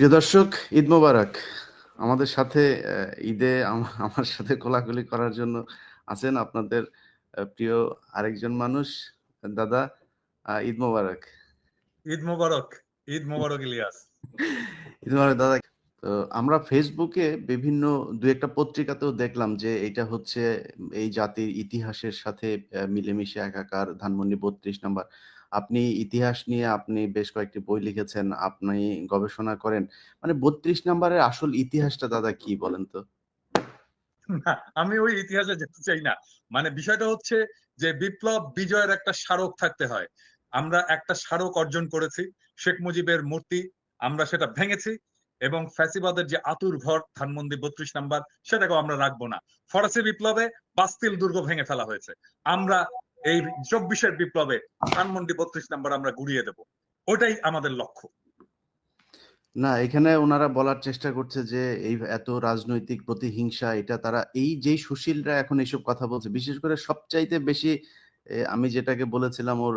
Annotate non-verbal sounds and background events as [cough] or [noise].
প্রিয় দর্শক ঈদ মোবারক। আমাদের সাথে ঈদে আম- আমার সাথে কোলাকুলি করার জন্য আছেন আপনাদের প্রিয় আরেকজন মানুষ দাদা ঈদ মোবারক। ঈদ মোবারক ঈদ মোবারক ইলিয়াস। [laughs] ঈদ মোবারক দাদা তো আমরা ফেসবুকে বিভিন্ন দু একটা পত্রিকাতেও দেখলাম যে এটা হচ্ছে এই জাতির ইতিহাসের সাথে মিলেমিশে একাকার ধানমন্ডি বত্রিশ নাম্বার। আপনি ইতিহাস নিয়ে আপনি বেশ কয়েকটি বই লিখেছেন আপনি গবেষণা করেন। মানে বত্রিশ নাম্বারের আসল ইতিহাসটা দাদা কি বলেন তো? না, আমি ওই ইতিহাসে যেতে চাই না। মানে বিষয়টা হচ্ছে যে বিপ্লব বিজয়ের একটা স্মারক থাকতে হয়। আমরা একটা স্মারক অর্জন করেছি শেখ মুজিবের মূর্তি আমরা সেটা ভেঙেছি এবং ফ্যাসিবাদের যে আতুর ঘর ধানমন্দি বত্রিশ নাম্বার, সেটাকেও আমরা রাখব না। ফরাসি বিপ্লবে বাস্তিল দুর্গ ভেঙে ফেলা হয়েছে। আমরা এই চব্বিশের বিপ্লবে ধানমন্ডি বত্রিশ নাম্বার আমরা গুড়িয়ে দেব। ওটাই আমাদের লক্ষ্য। না, এখানে ওনারা বলার চেষ্টা করছে যে এই এত রাজনৈতিক প্রতিহিংসা, এটা তারা এই যেই সুশীলরা এখন এইসব কথা বলছে, বিশেষ করে সবচাইতে বেশি আমি যেটাকে বলেছিলাম ওর